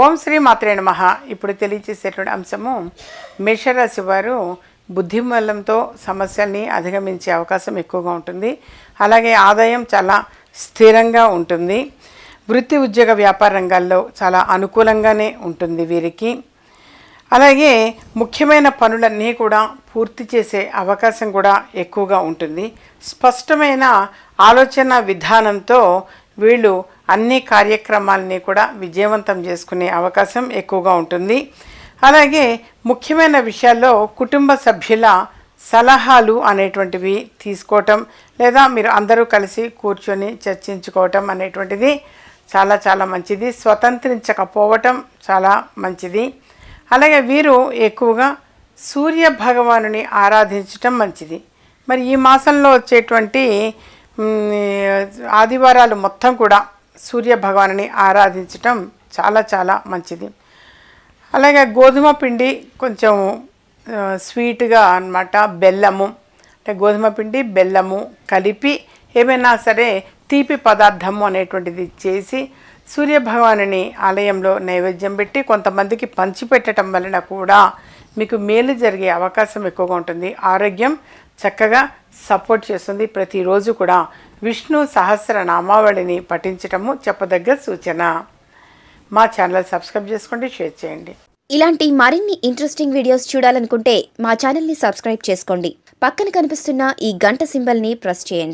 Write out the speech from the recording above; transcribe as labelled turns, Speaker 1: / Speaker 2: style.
Speaker 1: ఓం శ్రీ మాత్రే నమః. ఇప్పుడు తెలియచేసేటువంటి అంశము మేషరాశి వారు బుద్ధిమల్లంతో సమస్యల్ని అధిగమించే అవకాశం ఎక్కువగా ఉంటుంది. అలాగే ఆదాయం చాలా స్థిరంగా ఉంటుంది. వృత్తి ఉద్యోగ వ్యాపార రంగాల్లో చాలా అనుకూలంగానే ఉంటుంది వీరికి. అలాగే ముఖ్యమైన పనులన్నీ కూడా పూర్తి చేసే అవకాశం కూడా ఎక్కువగా ఉంటుంది. స్పష్టమైన ఆలోచన విధానంతో వీళ్ళు అన్ని కార్యక్రమాలని కూడా విజయవంతం చేసుకునే అవకాశం ఎక్కువగా ఉంటుంది. అలాగే ముఖ్యమైన విషయాల్లో కుటుంబ సభ్యుల సలహాలు అనేటువంటివి తీసుకోవటం లేదా మీరు అందరూ కలిసి కూర్చొని చర్చించుకోవటం అనేటువంటిది చాలా చాలా మంచిది. స్వతంత్రించకపోవటం చాలా మంచిది. అలాగే వీరు ఎక్కువగా సూర్య భగవానుని ఆరాధించటం మంచిది. మరి ఈ మాసంలో వచ్చేటువంటి ఆదివారాలు మొత్తం కూడా సూర్య భగవానుని ఆరాధించటం చాలా చాలా మంచిది. అలాగే గోధుమ పిండి కొంచెం స్వీట్గా అన్నమాట బెల్లము అంటే గోధుమ పిండి బెల్లము కలిపి ఏమైనా సరే తీపి పదార్థము అనేటువంటిది చేసి సూర్యభగవానుని ఆలయంలో నైవేద్యం పెట్టి కొంతమందికి పంచిపెట్టడం వలన కూడా మీకు మేలు జరిగే అవకాశం ఎక్కువగా ఉంటుంది. ఆరోగ్యం చక్కగా సపోర్ట్ చేస్తుంది. ప్రతిరోజు కూడా విష్ణు సహస్ర నామావళిని పఠించటము చెప్పదగ్గ సూచన. మా ఛానల్ సబ్స్క్రైబ్ చేసుకోండి షేర్ చేయండి.
Speaker 2: ఇలాంటి మరిన్ని ఇంట్రెస్టింగ్ వీడియోస్ చూడాలనుకుంటే మా ఛానల్ని సబ్స్క్రైబ్ చేసుకోండి. పక్కన కనిపిస్తున్న ఈ గంట సింబల్ని ప్రెస్ చేయండి.